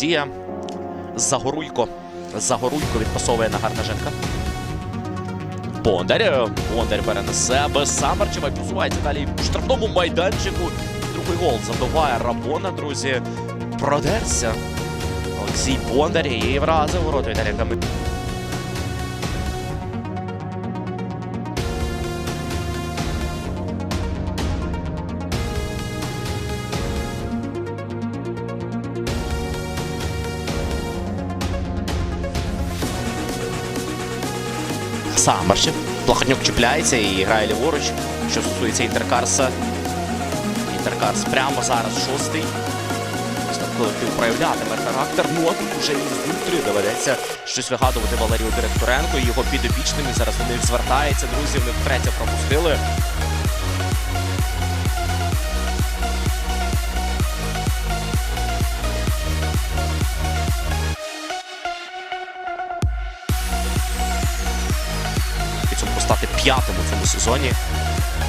дія. Загоруйко. Загоруйко відпасовує на Гарнаженка. Бондар. Бондар бере на себе. Самарчева посувається далі в штрафному майданчику. Другий гол забиває Рабона, друзі. Продерся. Олексій Бондар і вразив ворота Віталія Каменчука. Самбарщик. Плахотнюк чіпляється і грає ліворуч. Що стосується Інтеркарса. Інтеркарс прямо зараз шостий. Колектив проявлятиме характер. Ну а тут вже і знутрі доведеться щось вигадувати Валерію Директоренко і його підопічними. Зараз на них звертається. Друзі, вони втретє пропустили. Стати п'ятим у цьому сезоні.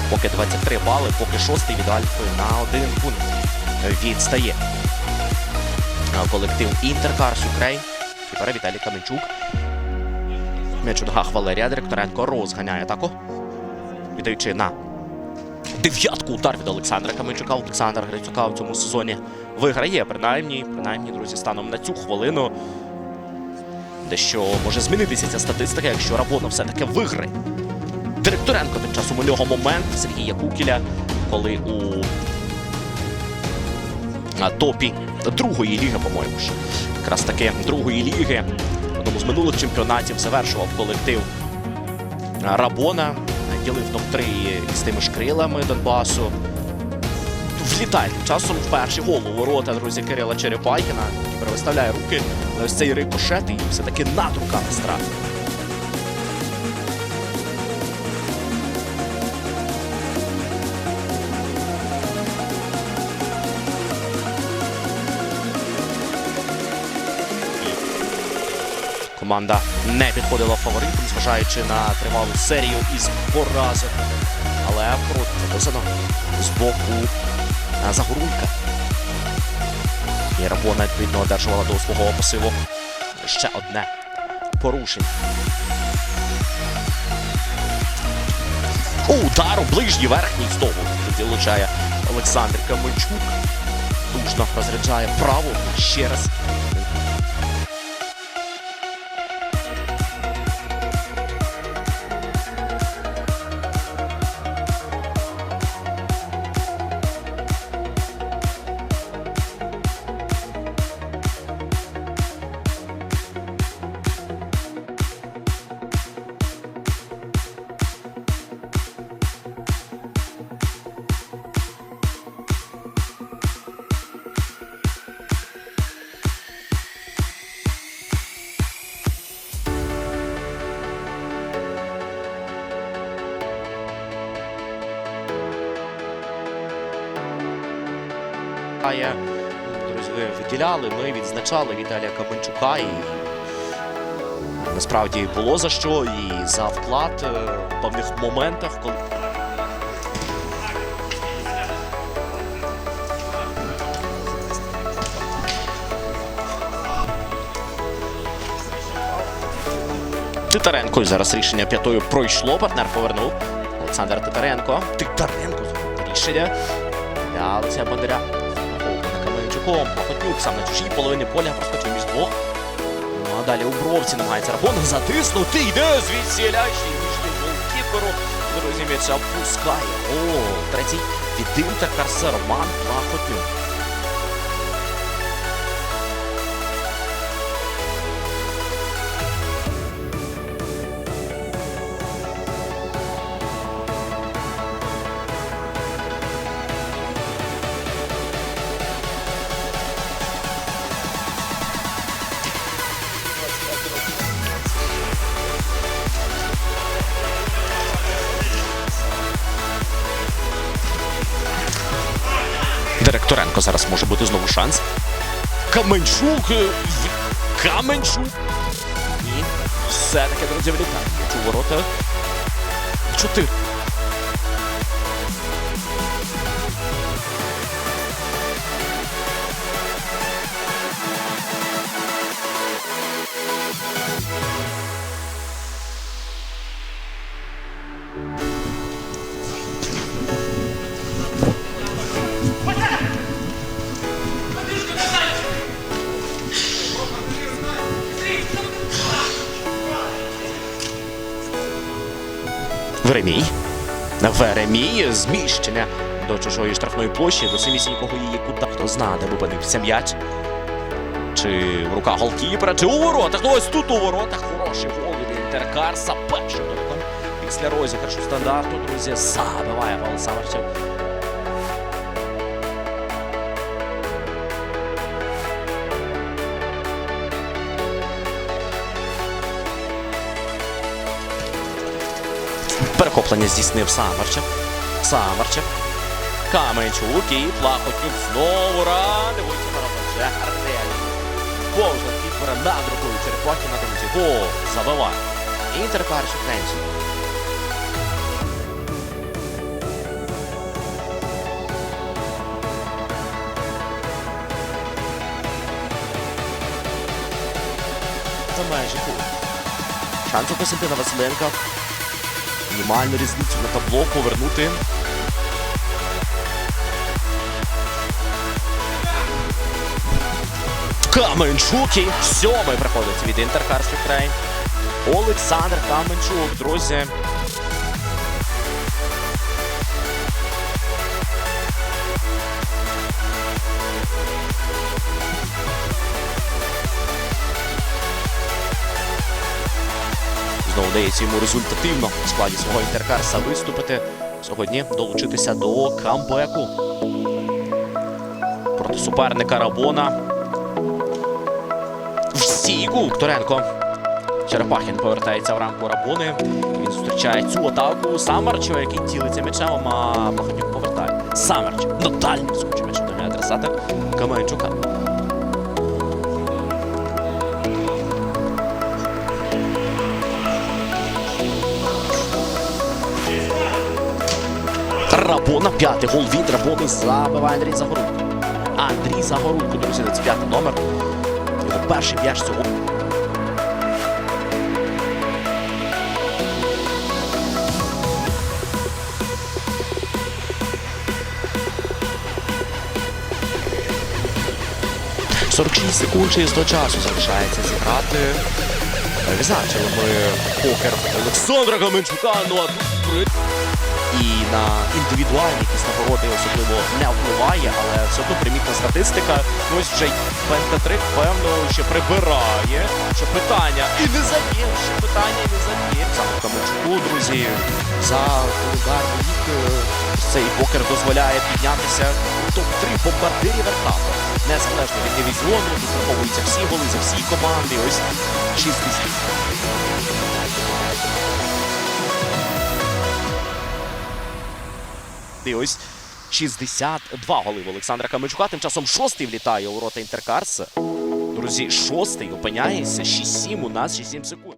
Поки 23 бали, поки шостий від Альфи на один пункт відстає. Колектив Інтеркарс Юкрей. Тепер Віталій Каменчук. М'яч у ногах Валерія Директоренко розганяє атаку. Віддаючи на дев'ятку удар від Олександра Каменчука. Олександр Грицюка в цьому сезоні виграє. Принаймні, принаймні, друзі, станом на цю хвилину. Дещо може змінитися ця статистика, якщо Рабона все-таки виграє. Директоренко тим часом у нього момент Сергія Кукіля, коли у топі другої ліги, по-моєму, ж, якраз таки другої ліги, в одному з минулих чемпіонатів завершував колектив Рабона, ділив топ-3 із тими ж крилами Донбасу. Влітає тим часом в перший гол у ворота, друзі, Кирила Черепахіна, який перевиставляє руки. Ось цей рикошет і все-таки над руками страт. Команда не підходила фаворитом, зважаючи на тривалу серію із поразок. Але написано з боку а, І Рабона відповідно одержувала до свого пасиву ще одне порушення. Удар у ближній верхній. Тоді влучає Олександр Каменчук. Дужно розряджає право ще раз. Є, Друзі, ви виділяли, ми відзначали Віталія Каменчука і насправді було за що і за вклад е, в певних моментах, коли. Титаренко. Зараз рішення п'ятою пройшло. Партнер повернув. Олександр Титаренко. Титаренко зробив рішення. Для Олексія Бондаря. Раховує Каменчуком. Сам на чужій половині поля проскочив між двох. Ну а далі у бровці намагається Рабон затиснути. Йде звідсіля. Ще й нижній голкіперу. Друзі, м'яча пускає. О, третій від Карсе Роман Плахотнюк. Директоренко зараз може бути знову шанс. Каменчук. е, Каменчук. Ні. все-таки, друзі, влітає. У ворота. Чотири. Веремій. Веремій зміщення до чужої штрафної площі, до самісінького її кута. Хто знає, де випадився м'яч. Чи в руках голкіпера, чи у воротах. Ну ось тут у воротах хороший гол від Інтеркарса. Першим дотиком після розіграшу стандарту, друзі, забиває Павло. Перехоплення здійснив Самарчев. Самарчев. Каменчук і Плахотнюк знову ворота. Вже Артелі. Повзла Кіпера над рукою Черепахіна, друзі. Гол забиває. Інтер перший Френсі. За межі поля. Шанс у Василенка. Мінімальну різницю на табло повернути. Каменчук і сьомий приходить від Інтеркарс Україн. Олександр Каменчук, друзі. Знову вдається йому результативно у складі свого інтеркарса виступити. Сьогодні долучитися до камбеку. Проти суперника Рабона. В стійку Вікторенко. Черепахін повертається в рамку Рабони. Він зустрічає цю атаку Самарчева, який тілиться м'ячем, а Пахотнюк повертає. Самарчев. Ну дальнім скоче м'ячем до адресата Каменчука. Рабона, п'ятий гол від Рабони забиває Андрій Загорулько. Андрій Загорулько, друзі, це п'ятий номер. Це перший м'яч цього. «46 секунд чи до часу залишається зіграти. Відзначили ми покер Олександра Каменчука, ну а. І на індивідуальні якісь нагороди особливо не впливає, але все одно примітна статистика. Ну, Ось вже Пентатрик, певно, ще прибирає. Що питання і не заб'є, ще питання і не заб'є. Саме друзі, за календарний рік е, цей покер дозволяє піднятися у топ-3 бомбардирів Верхапа. Незалежно від дивізіону, тут враховуються всі голи за всі команди. Ось 6 тисяч. І ось 62 голи в Олександра Камечука. Тим часом шостий влітає у рота Інтеркарса. Друзі, шостий опиняється. 6-7 у нас 6-7 секунд.